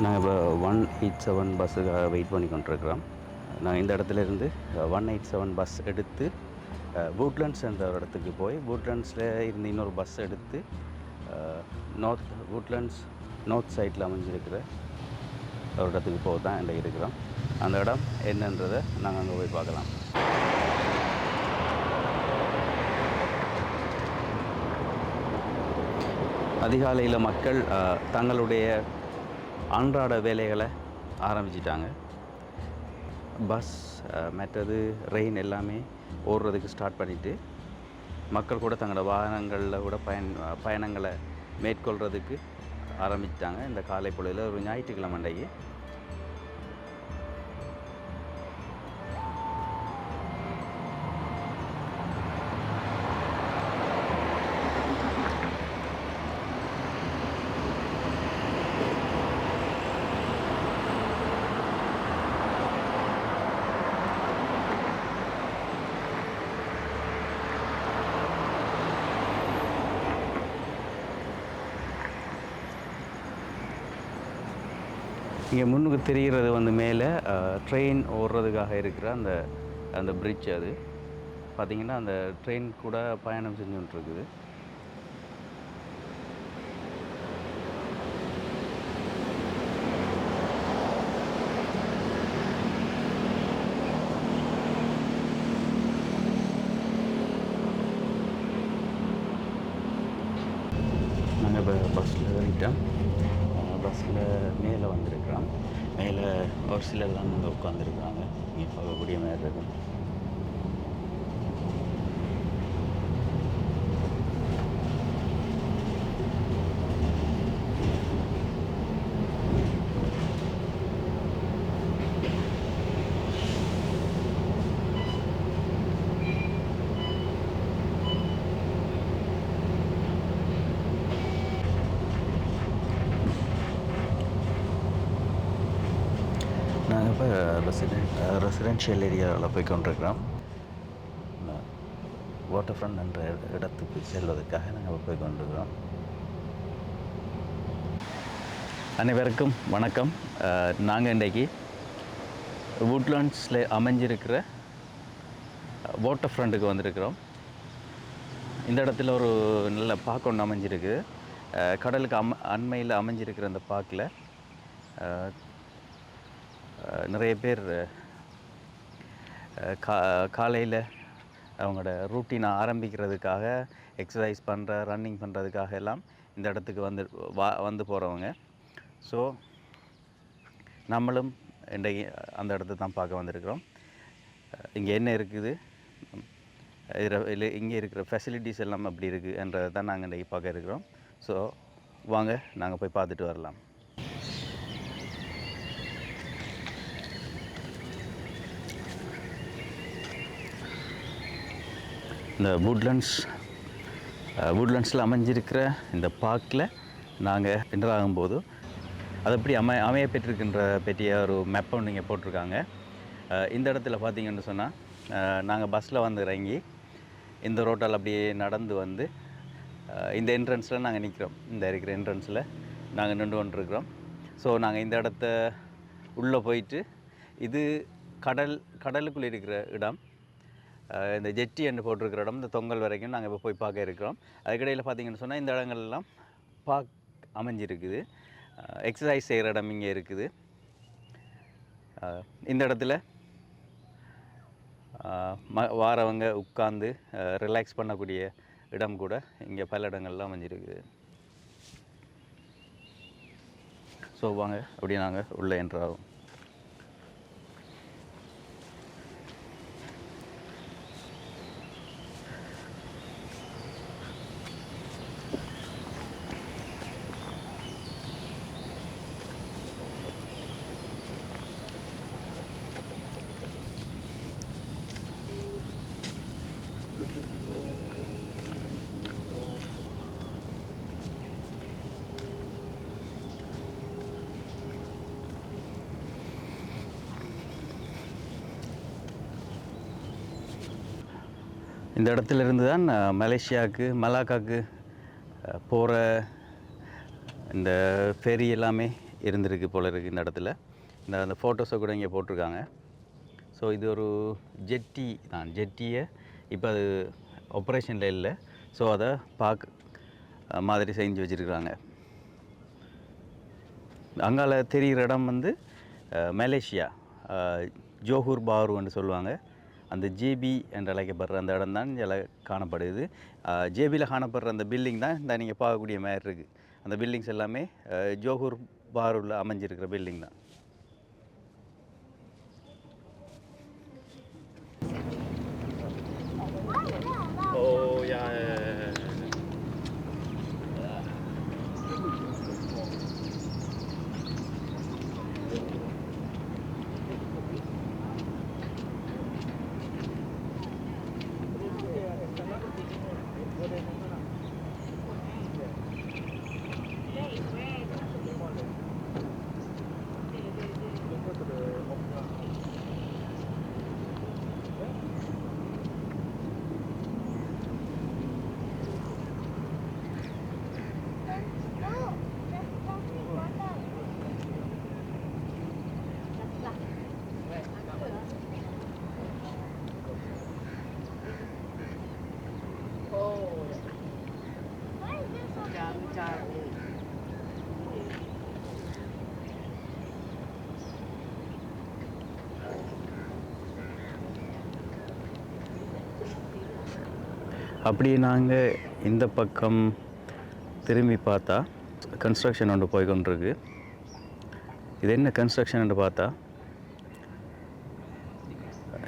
நாங்கள் இப்போ one eight seven பஸ்ஸுக்காக வெயிட் பண்ணி கொண்டிருக்கிறோம். நாங்கள் இந்த இடத்துல இருந்து ஒன் எயிட் செவன் பஸ் எடுத்து பூட்லண்ட்ஸ் என்ற ஒரு இடத்துக்கு போய் பூட்லண்ட்ஸில் இருந்து இன்னொரு பஸ் எடுத்து நார்த் வூட்லண்ட்ஸ் நார்த் சைடில் அமைஞ்சிருக்கிற ஒரு இடத்துக்கு போக தான் என்கிட்ட இருக்கிறோம். அந்த இடம் என்னன்றதை நாங்கள் அங்கே போய் பார்க்கலாம். அதிகாலையில் மக்கள் தங்களுடைய அன்றாட வேலைகளை ஆரம்பிச்சிட்டாங்க. பஸ் மற்றது ரெயின் எல்லாமே ஓடுறதுக்கு ஸ்டார்ட் பண்ணிவிட்டு மக்கள் கூட தங்களோட வாகனங்களில் கூட பயன் பயணங்களை மேற்கொள்கிறதுக்கு ஆரம்பிச்சிட்டாங்க. இந்த காலை பொழுதில் ஒரு ஞாயிற்றுக்கிழமை அன்றைக்கு இங்கே முன்னுக்கு தெரிகிறது வந்து மேலே ட்ரெயின் ஓடுறதுக்காக இருக்கிற அந்த அந்த பிரிட்ஜ் அது. பார்த்திங்கன்னா அந்த ட்ரெயின் கூட பயணம் செஞ்சுட்டு இருக்குது நாங்கள் இப்போ பஸ்ஸில் ஏறிட்டோம். பஸ்ஸில் மேலே வந்திருக்கிறான். மேலே ஒரு சிலர்லாம் இங்கே உட்காந்துருக்குறாங்க இங்கே பார்க்கக்கூடிய மாதிரி இருக்கும் நாங்கள் இப்போ ரெசிடென்ட் ரெசிடென்ஷியல் ஏரியாவில் போய் கொண்டிருக்கிறோம். வாட்டர் ஃப்ரண்ட் என்ற இடத்துக்கு செல்வதற்காக நாங்கள் போய் கொண்டிருக்கிறோம். அனைவருக்கும் வணக்கம். நாங்கள் இன்றைக்கு வுட்லாண்ட்ஸில் அமைஞ்சிருக்கிற வாட்டர் ஃப்ரண்ட்டுக்கு வந்திருக்கிறோம். இந்த இடத்துல ஒரு நல்ல பார்க் ஒன்று அமைஞ்சிருக்கு. கடலுக்கு அம் அண்மையில் அமைஞ்சிருக்கிற அந்த பார்க்கில் நிறைய பேர் கா காலையில் அவங்களோட ரூட்டீனை ஆரம்பிக்கிறதுக்காக எக்ஸசைஸ் பண்ணுற ரன்னிங் பண்ணுறதுக்காக எல்லாம் இந்த இடத்துக்கு வந்து வா வந்து போகிறவங்க ஸோ நம்மளும் இன்றைக்கு அந்த இடத்த தான் பார்க்க வந்திருக்கிறோம். இங்கே என்ன இருக்குது? இதில் இங்கே இருக்கிற ஃபெசிலிட்டிஸ் எல்லாம் அப்படி இருக்குன்றதை தான் நாங்கள் இன்றைக்கி பார்க்க இருக்கிறோம். ஸோ வாங்க நாங்கள் போய் பார்த்துட்டு வரலாம். இந்த வுட்லண்ட்ஸ் வுட்லண்ட்ஸில் அமைஞ்சிருக்கிற இந்த பார்க்கில் நாங்கள் என்டர் ஆகும்போது அது எப்படி அமை அமைய பெற்றிருக்கின்ற பற்றிய ஒரு மேப்பை நீங்கள் போட்டிருக்காங்க. இந்த இடத்துல பார்த்தீங்கன்னு சொன்னால் நாங்கள் பஸ்ஸில் வந்து இறங்கி இந்த ரோட்டால் அப்படியே நடந்து வந்து இந்த என்ட்ரன்ஸில் நாங்கள் நிற்கிறோம் இந்த இருக்கிற என்ட்ரன்ஸில் நாங்கள் நின்று கொண்டிருக்கிறோம். ஸோ நாங்கள் இந்த இடத்த உள்ளே போயிட்டு இது கடல் கடலுக்குள்ளே இருக்கிற இடம். இந்த ஜெட்டி என்று போட்டிருக்கிற இடம் இந்த தொங்கல் வரைக்கும் நாங்கள் இப்போ போய் பார்க்க இருக்கிறோம். அதுக்கிடையில் பார்த்தீங்கன்னு சொன்னால் இந்த இடங்கள்லாம் பார்க் அமைஞ்சிருக்குது. எக்ஸசைஸ் செய்கிற இடம் இங்கே இருக்குது. இந்த இடத்துல ம வாரவங்க உட்காந்து ரிலாக்ஸ் பண்ணக்கூடிய இடம் கூட இங்கே பல இடங்கள்லாம் அமைஞ்சிருக்குது. ஸோ வாங்க அப்படியே நாங்கள் உள்ளே என்றாகும் இந்த இடத்துல இருந்து தான் மலேசியாவுக்கு மலாக்காவுக்கு போகிற இந்த ஃபெரி எல்லாமே இருந்திருக்கு போல இருக்குது இந்த இடத்துல. இந்த அந்த ஃபோட்டோஸை கூட இங்கே போட்டிருக்காங்க. ஸோ இது ஒரு ஜெட்டி தான். ஜெட்டியை இப்போ அது ஆப்ரேஷனில் இல்லை. ஸோ அதை பார்க்க மாதிரி செஞ்சு வச்சுருக்குறாங்க அங்கால தெரிகிற இடம் வந்து மலேசியா ஜோஹூர் பாருன்னு சொல்லுவாங்க. அந்த ஜேபி என்று அழைக்கப்படுற அந்த இடம் தான் இதில் காணப்படுது. ஜேபியில் காணப்படுற அந்த பில்டிங் தான் இந்த நீங்கள் பார்க்கக்கூடிய மாதிரி இருக்குது அந்த பில்டிங்ஸ் எல்லாமே ஜோகூர் ஜோஹூர் பாரூரில் அமைஞ்சிருக்கிற பில்டிங் தான். அப்படி நாங்கள் இந்த பக்கம் திரும்பி பார்த்தா கன்ஸ்ட்ரக்ஷன் ஒன்று போய் கொண்டிருக்கு இது என்ன கன்ஸ்ட்ரக்ஷன் பார்த்தா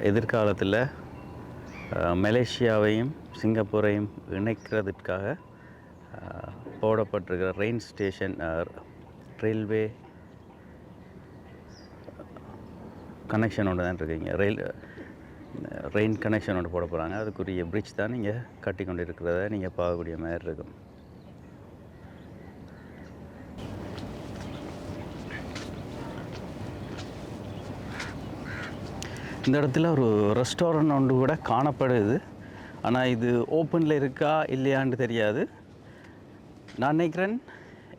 எதிர்காலத்தில் மலேசியாவையும் சிங்கப்பூரையும் இணைக்கிறதுக்காக போடப்பட்டிருக்கிற ரெயின் ஸ்டேஷன் ரயில்வே கனெக்ஷன் ஒன்று தான் இருக்குங்க ரயில் ரெயின் கனெக்ஷன் ஒன்று போட போகிறாங்க அதுக்குரிய பிரிட்ஜ் தான் நீங்கள் கட்டி கொண்டு இருக்கிறத நீங்கள் பார்க்கக்கூடிய மாதிரி இருக்கும். இந்த இடத்துல ஒரு ரெஸ்டாரண்ட் ஒன்று கூட காணப்படுது. ஆனால் இது ஓப்பனில் இருக்கா இல்லையான்னு தெரியாது. நான் நினைக்கிறேன்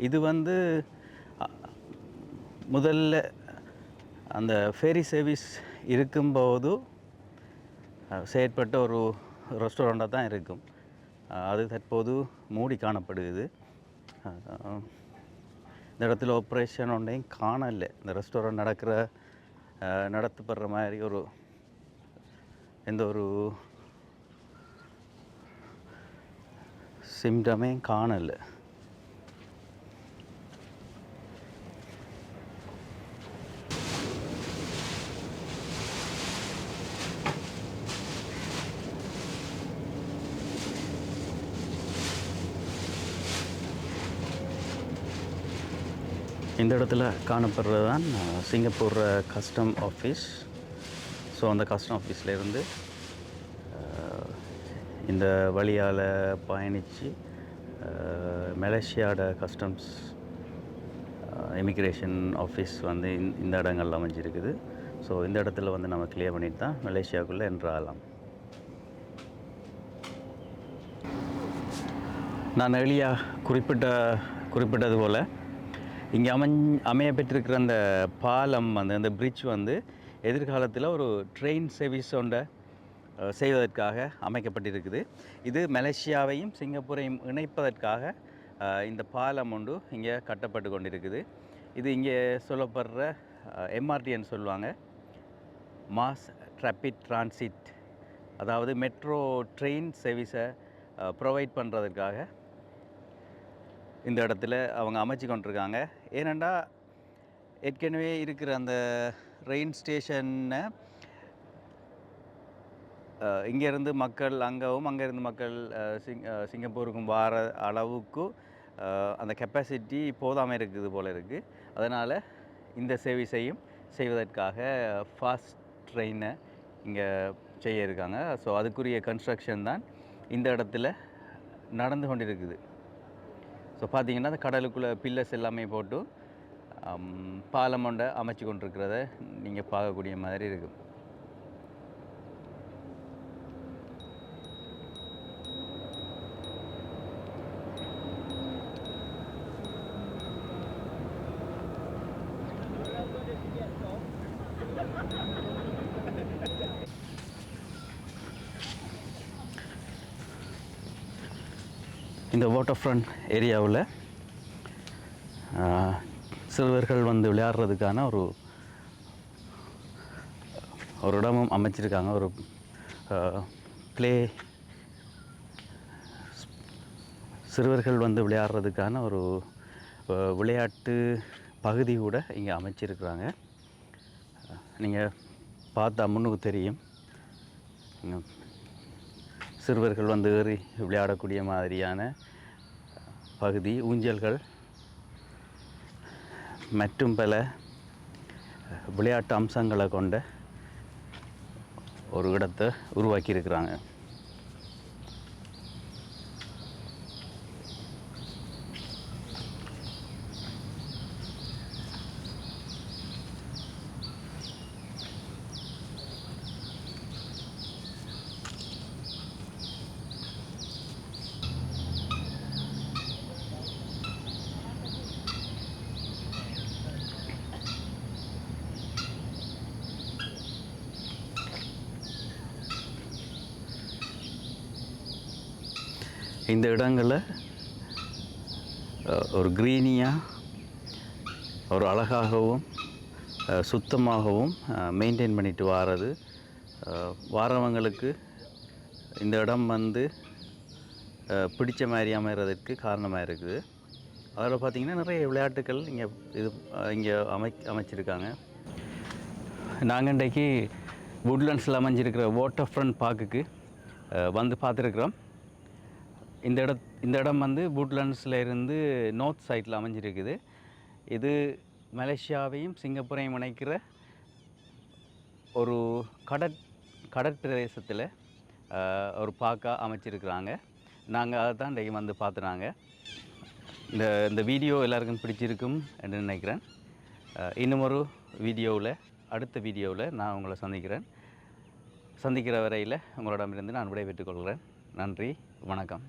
இது வந்து முதல்ல அந்த ஃபேரி சர்வீஸ் இருக்கும்போது செயற்பட்ட ஒரு ரெஸ்டாரண்ட்டாக தான் இருக்கும். அது தற்போது மூடி காணப்படுகிறது. இந்த இடத்துல ஆப்ரேஷன் ஒன்றையும் காணலை. இந்த ரெஸ்டாரண்ட் நடக்கிற நடத்தப்படுற மாதிரி ஒரு எந்த ஒரு சிம்டமே காணலை. இந்த இடத்துல காணப்படுறது தான் சிங்கப்பூர் கஸ்டம் ஆஃபீஸ் ஸோ அந்த கஸ்டம் ஆஃபீஸ்லேருந்து இந்த வழியால் பயணித்து மலேசியாவோட கஸ்டம்ஸ் இமிக்ரேஷன் ஆஃபீஸ் வந்து இந்த- இந்த இடங்கள்ல அமைஞ்சிருக்குது. ஸோ இந்த இடத்துல வந்து நம்ம கிளியர் பண்ணிட்டு தான் மலேசியாவுக்குள்ளே என்றாகலாம் நான் எளியா குறிப்பிட்ட குறிப்பிட்டது போல் இங்கே அமைஞ் அமைய பெற்றிருக்கிற அந்த பாலம் அந்த அந்த பிரிட்ஜ் வந்து எதிர்காலத்தில் ஒரு ட்ரெயின் சர்வீஸ் ஒன்றை செய்வதற்காக அமைக்கப்பட்டிருக்குது. இது மலேசியாவையும் சிங்கப்பூரையும் இணைப்பதற்காக இந்த பாலம் ஒன்று இங்கே கட்டப்பட்டு கொண்டிருக்குது. இது இங்கே சொல்லப்படுற எம்ஆர்டின்னு சொல்லுவாங்க. மாஸ் ட்ராபிட் டிரான்சிட் அதாவது மெட்ரோ ட்ரெயின் சர்வீஸை ப்ரொவைட் பண்ணுறதுக்காக இந்த இடத்துல அவங்க அமைச்சு கொண்டிருக்காங்க. ஏனெண்டா ஏற்கனவே இருக்கிற அந்த ரெயின் ஸ்டேஷனை இங்கேருந்து மக்கள் அங்கவும் அங்கேருந்து மக்கள் சிங் சிங்கப்பூருக்கும் வார அளவுக்கு அந்த கெப்பாசிட்டி போதாமல் இருக்குது போல் இருக்குது அதனால் இந்த சர்வீஸையும் செய்வதற்காக ஃபாஸ்ட் ட்ரெயினை இங்கே செய்ய இருக்காங்க. ஸோ அதுக்குரிய கன்ஸ்ட்ரக்ஷன் தான் இந்த இடத்துல நடந்து கொண்டிருக்குது. ஸோ பார்த்தீங்கன்னா அந்த கடலுக்குள்ளே பில்லர்ஸ் எல்லாமே போட்டு ஆம், பாலம் ஒன்றை அமைச்சு கொண்டிருக்கிறத நீங்கள் பார்க்கக்கூடிய மாதிரி இருக்கும் இந்த வாட்டர் ஃப்ரண்ட் ஏரியாவில் சிறுவர்கள் வந்து விளையாடுறதுக்கான ஒரு ஒரு இடமும் அமைச்சிருக்காங்க. ஒரு ப்ளே சிறுவர்கள் வந்து விளையாடுறதுக்கான ஒரு விளையாட்டு பகுதி கூட இங்கே அமைச்சிருக்கிறாங்க. நீங்கள் பார்த்தா முன்னுக்கு தெரியும். சிறுவர்கள் வந்து ஏறி விளையாடக்கூடிய மாதிரியான பகுதி ஊஞ்சல்கள் மற்றும் பல விளையாட்டு அம்சங்களை கொண்ட ஒரு இடத்தை உருவாக்கியிருக்கிறாங்க. இந்த இடங்களில் ஒரு க்ரீனியாக ஒரு அழகாகவும் சுத்தமாகவும் மெயின்டைன் பண்ணிட்டு வாரது. வாரவங்களுக்கு இந்த இடம் வந்து பிடிச்ச மாதிரி அமைகிறதுக்கு காரணமாக இருக்குது. அதில் பார்த்திங்கன்னா நிறைய விளையாட்டுகள் இங்கே இது இங்கே அமை அமைச்சிருக்காங்க. நாங்கள் இன்றைக்கு வுட்லண்ட்ஸில் அமைஞ்சிருக்கிற வாட்டர் ஃப்ரண்ட் பார்க்குக்கு வந்து பார்த்துருக்குறோம். இந்த இட இந்த இடம் வந்து பூட்லண்ட்ஸில் இருந்து நார்த் சைட்டில் அமைஞ்சிருக்குது. இது மலேசியாவையும் சிங்கப்பூரையும் இணைக்கிற ஒரு கடற் கடற்பிரதேசத்தில் ஒரு பார்க்காக அமைச்சிருக்கிறாங்க. நாங்கள் அதை தான் இன்றைக்கு வந்து பார்த்துனாங்க இந்த இந்த வீடியோ எல்லாருக்கும் பிடிச்சிருக்கும் என்று நினைக்கிறேன். இன்னும் ஒரு வீடியோவில் அடுத்த வீடியோவில் நான் உங்களை சந்திக்கிறேன். சந்திக்கிற வரையில் உங்களிடமிருந்து நான் விடைபெற்றுக் கொள்கிறேன். நன்றி வணக்கம்.